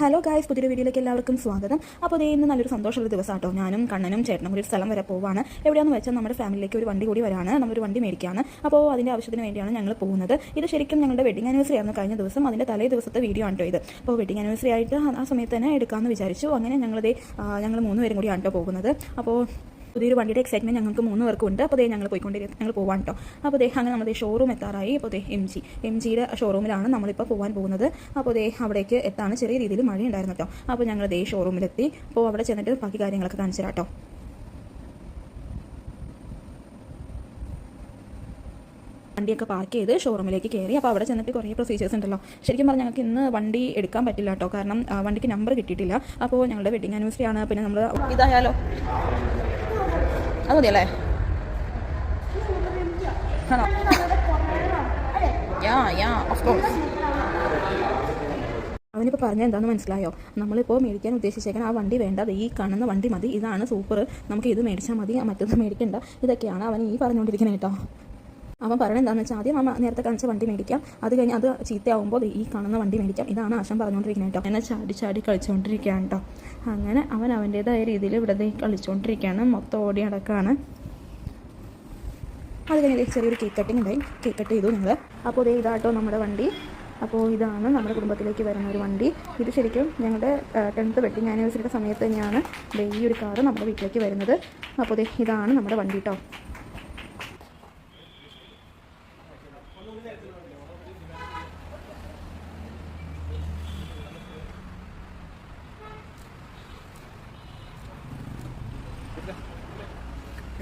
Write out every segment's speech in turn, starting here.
Hello guys പുതിയൊരു വീഡിയോയിലേക്ക് എല്ലാവർക്കും സ്വാഗതം. അപ്പോൾ അതേ ഇന്ന് നല്ലൊരു സന്തോഷമുള്ള ദിവസം കേട്ടോ ഞാനും കണ്ണനും ചേട്ടനും ഒരു സ്ഥലം വരെ പോവാണ്. എവിടെയാണെന്ന് വെച്ചാൽ നമ്മുടെ ഫാമിലിയിലേക്ക് ഒരു വണ്ടി കൂടി വരാണ്. നമ്മളൊരു വണ്ടി മേടിക്കുകയാണ്. അപ്പോൾ അതിന്റെ ആവശ്യത്തിന് വേണ്ടിയാണ് ഞങ്ങൾ പോകുന്നത്. ഇത് ശരിക്കും ഞങ്ങളുടെ വെഡിങ് ആനിവേഴ്സറി ആയിരുന്നു കഴിഞ്ഞ ദിവസം. അതിന്റെ തലേ ദിവസത്തെ വീഡിയോ ആണ് ഇത്. അപ്പോൾ വെഡിങ് ആനിവേഴ്സറി ആയിട്ട് ആ സമയത്ത് തന്നെ എടുക്കാമെന്ന് വിചാരിച്ചു. അങ്ങനെ ഞങ്ങളതേ ഞങ്ങൾ മൂന്ന് പേരും കൂടിയാണ് കേട്ടോ പോകുന്നത്. അപ്പോൾ പുതിയൊരു വണ്ടിയുടെ എക്സൈറ്റ്മെന്റ് ഞങ്ങൾക്ക് മൂന്ന് പേർക്കും ഉണ്ട്. അപ്പോൾ ദേ ഞങ്ങൾ പോയിക്കൊണ്ടിരിക്കും ഞങ്ങൾ പോകാൻ കേട്ടോ അപ്പോൾ ദേ അങ്ങനെ നമ്മുടെ ഷോറൂം എത്താറായി. അപ്പോൾ ദേ എം ജി എം ജിയുടെ ഷോറൂമിലാണ് നമ്മളിപ്പോൾ പോകാൻ പോകുന്നത്. അപ്പോൾ ദേ അവിടേക്ക് എത്താണ് ചെറിയ രീതിയിൽ മഴ ഉണ്ടായിരുന്നു കേട്ടോ അപ്പോൾ ഞങ്ങൾ ദേ ഷോറൂമിലെത്തി അപ്പോൾ അവിടെ ചെന്നിട്ട് ബാക്കി കാര്യങ്ങളൊക്കെ കാണിച്ചു തരാം കേട്ടോ വണ്ടിയൊക്കെ പാർക്ക് ചെയ്ത് ഷോറൂമിലേക്ക് കയറി അപ്പോൾ അവിടെ ചെന്നിട്ട് കുറേ പ്രൊസീജിയേഴ്സ് ഉണ്ടല്ലോ. ശരിക്കും പറഞ്ഞാൽ ഞങ്ങൾക്ക് ഇന്ന് വണ്ടി എടുക്കാൻ പറ്റില്ല കേട്ടോ കാരണം വണ്ടിക്ക് നമ്പർ കിട്ടിയിട്ടില്ല. അപ്പോൾ ഞങ്ങളുടെ വെഡിങ് ആനിവേഴ്സറി ആണ്. പിന്നെ നമ്മൾ ഇതായാലോ? അത് മതിയല്ലേ യാ യാ അവനിപ്പോൾ പറഞ്ഞത് എന്താണെന്ന് മനസ്സിലായോ? നമ്മളിപ്പോൾ മേടിക്കാൻ ഉദ്ദേശിച്ചേക്കാൻ ആ വണ്ടി വേണ്ട ഈ കാണുന്ന വണ്ടി മതി. ഇതാണ് സൂപ്പർ. നമുക്ക് ഇത് മേടിച്ചാൽ മതി മറ്റൊന്നും മേടിക്കണ്ട. ഇതൊക്കെയാണ് അവൻ ഈ പറഞ്ഞുകൊണ്ടിരിക്കുന്നത് കേട്ടോ അവൻ പറയണത് എന്താണെന്ന് വെച്ചാൽ ആദ്യം അമ്മ നേരത്തെ കാണിച്ച വണ്ടി മേടിക്കാം. അത് കഴിഞ്ഞ് അത് ചീത്തയാവുമ്പോൾ ഈ കാണുന്ന വണ്ടി മേടിക്കാം. ഇതാണ് ആശം പറഞ്ഞുകൊണ്ടിരിക്കുന്നത് കേട്ടോ. എന്നെ ചാടി ചാടി കളിച്ചുകൊണ്ടിരിക്കുകയാണ് കേട്ടോ. അങ്ങനെ അവൻ അവന്റേതായ രീതിയിൽ ഇവിടെ കളിച്ചുകൊണ്ടിരിക്കുകയാണ് മൊത്തം ഓടി അടക്കാണ് അത് കഴിഞ്ഞ് ചെറിയൊരു കേക്ക് കട്ടിങ് ഉണ്ടായി. കേക്ക് കട്ട് ചെയ്തു ഞങ്ങൾ അപ്പോൾ ഇതേ ഇതാട്ടോ നമ്മുടെ വണ്ടി. അപ്പോൾ ഇതാണ് നമ്മുടെ കുടുംബത്തിലേക്ക് വരുന്ന ഒരു വണ്ടി. ഇത് ശരിക്കും ഞങ്ങളുടെ ടെൻത്ത് വെഡിങ് ആനിവേഴ്സറിയുടെ സമയത്ത് തന്നെയാണ് ഈ ഒരു കാറ് നമ്മുടെ വീട്ടിലേക്ക് വരുന്നത്. അപ്പോൾ ഇതാണ് നമ്മുടെ വണ്ടി കേട്ടോ.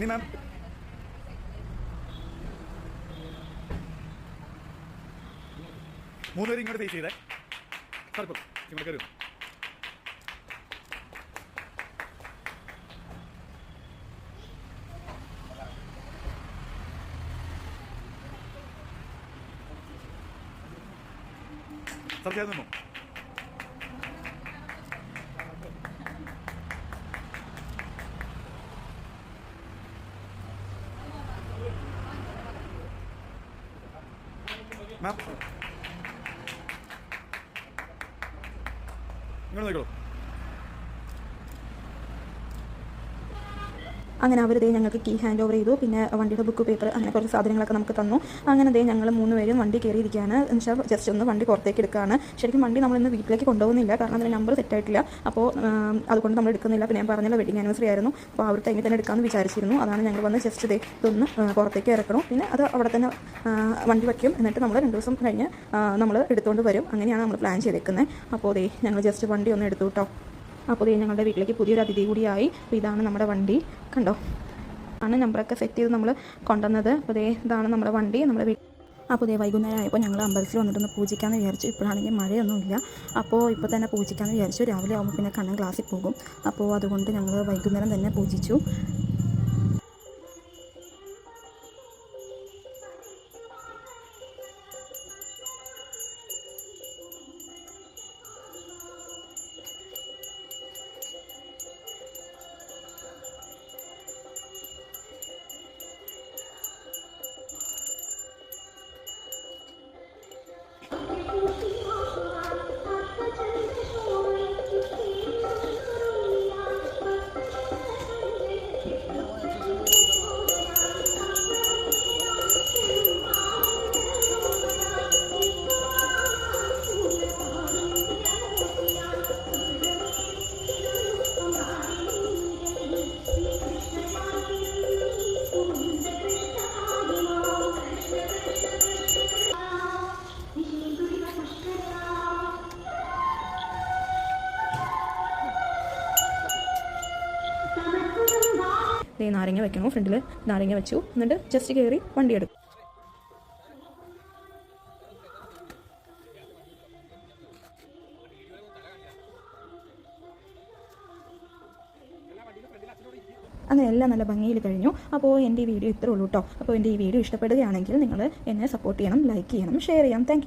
ഇനി മാം മൂന്നുപേരും ഇങ്ങോട്ട് ഫേസ് ചെയ്തേ. സാർ ഇപ്പം ഇങ്ങോട്ട് കയറി. സാർ ചേർന്ന് മാം ഇങ്ങോട്ട് നോക്കിക്കോളൂ അങ്ങനെ അവർ ദേ ഞങ്ങൾക്ക് കീ ഹാൻഡ് ഓവർ ചെയ്തു. പിന്നെ വണ്ടിയുടെ ബുക്ക് പേപ്പർ അങ്ങനെ കുറച്ച് സാധനങ്ങളൊക്കെ നമുക്ക് തന്നു. അങ്ങനെ ദേ ഞങ്ങൾ മൂന്ന് പേരും വണ്ടി കയറിയിരിക്കുകയാണ്. എന്നുവെച്ചാൽ ജസ്റ്റ് ഒന്ന് വണ്ടി പുറത്തേക്ക് എടുക്കുകയാണ്. ശരിക്കും വണ്ടി നമ്മൾ ഇന്ന് വീട്ടിലേക്ക് കൊണ്ടുപോകുന്നില്ല. കാരണം അതിന് നമ്പർ സെറ്റായിട്ടില്ല അപ്പോൾ അതുകൊണ്ട് നമ്മൾ എടുക്കുന്നില്ല. പിന്നെ ഞാൻ പറഞ്ഞല്ലോ വെഡിങ് ആനിവേഴ്സറി ആയിരുന്നു. അപ്പോൾ ആ ഒരു ടൈമിൽ തന്നെ എടുക്കാമെന്ന് വിചാരിച്ചിരുന്നു. അതാണ് ഞങ്ങൾ വന്ന് ജസ്റ്റ് ദേ ഇതൊന്ന് പുറത്തേക്ക് ഇറക്കണം. പിന്നെ അത് അവിടെ തന്നെ വണ്ടി വയ്ക്കും. എന്നിട്ട് നമ്മൾ രണ്ട് ദിവസം കഴിഞ്ഞ് നമ്മൾ എടുത്തുകൊണ്ട് വരും. അങ്ങനെയാണ് നമ്മൾ പ്ലാൻ ചെയ്തേക്കുന്നത് അപ്പോൾ ദേ ഞങ്ങൾ ജസ്റ്റ് വണ്ടി ഒന്ന് എടുത്തു കേട്ടോ. അപ്പോൾ ഇത് ഞങ്ങളുടെ വീട്ടിലേക്ക് പുതിയൊരു അതിഥി കൂടിയായി. അപ്പോൾ ഇതാണ് നമ്മുടെ വണ്ടി. കണ്ടോ? ആണ് നമ്പറൊക്കെ സെറ്റ് ചെയ്ത് നമ്മൾ കൊണ്ടുവന്നത്. അപ്പോൾ ഇതേ ഇതാണ് നമ്മുടെ വണ്ടി നമ്മുടെ വീട്ടിൽ അപ്പോൾ ഇതേ വൈകുന്നേരം ആയപ്പോൾ ഞങ്ങൾ അമ്പലത്തിൽ വന്നിട്ടൊന്ന് പൂജിക്കാമെന്ന് വിചാരിച്ചു. ഇപ്പോഴാണെങ്കിൽ മഴയൊന്നുമില്ല അപ്പോൾ ഇപ്പോൾ തന്നെ പൂജിക്കാമെന്ന് വിചാരിച്ചു. രാവിലെ ആകുമ്പോൾ പിന്നെ കണ്ണൻ ക്ലാസ്സിൽ പോകും. അപ്പോൾ അതുകൊണ്ട് ഞങ്ങൾ വൈകുന്നേരം തന്നെ പൂജിച്ചു. ദേ നാരങ്ങ വെക്കണു. ഫ്രണ്ടിൽ നാരങ്ങ വെച്ചു. എന്നിട്ട് ജസ്റ്റ് കയറി വണ്ടി എടുക്കും. അങ്ങനെ എല്ലാം നല്ല ഭംഗിയിൽ കഴിഞ്ഞു. അപ്പോൾ എന്റെ ഈ വീഡിയോ ഇത്രേ ഉള്ളൂ കേട്ടോ അപ്പോൾ എന്റെ ഈ വീഡിയോ ഇഷ്ടപ്പെടുകയാണെങ്കിൽ നിങ്ങൾ എന്നെ സപ്പോർട്ട് ചെയ്യണം ലൈക്ക് ചെയ്യണം ഷെയർ ചെയ്യണം. താങ്ക്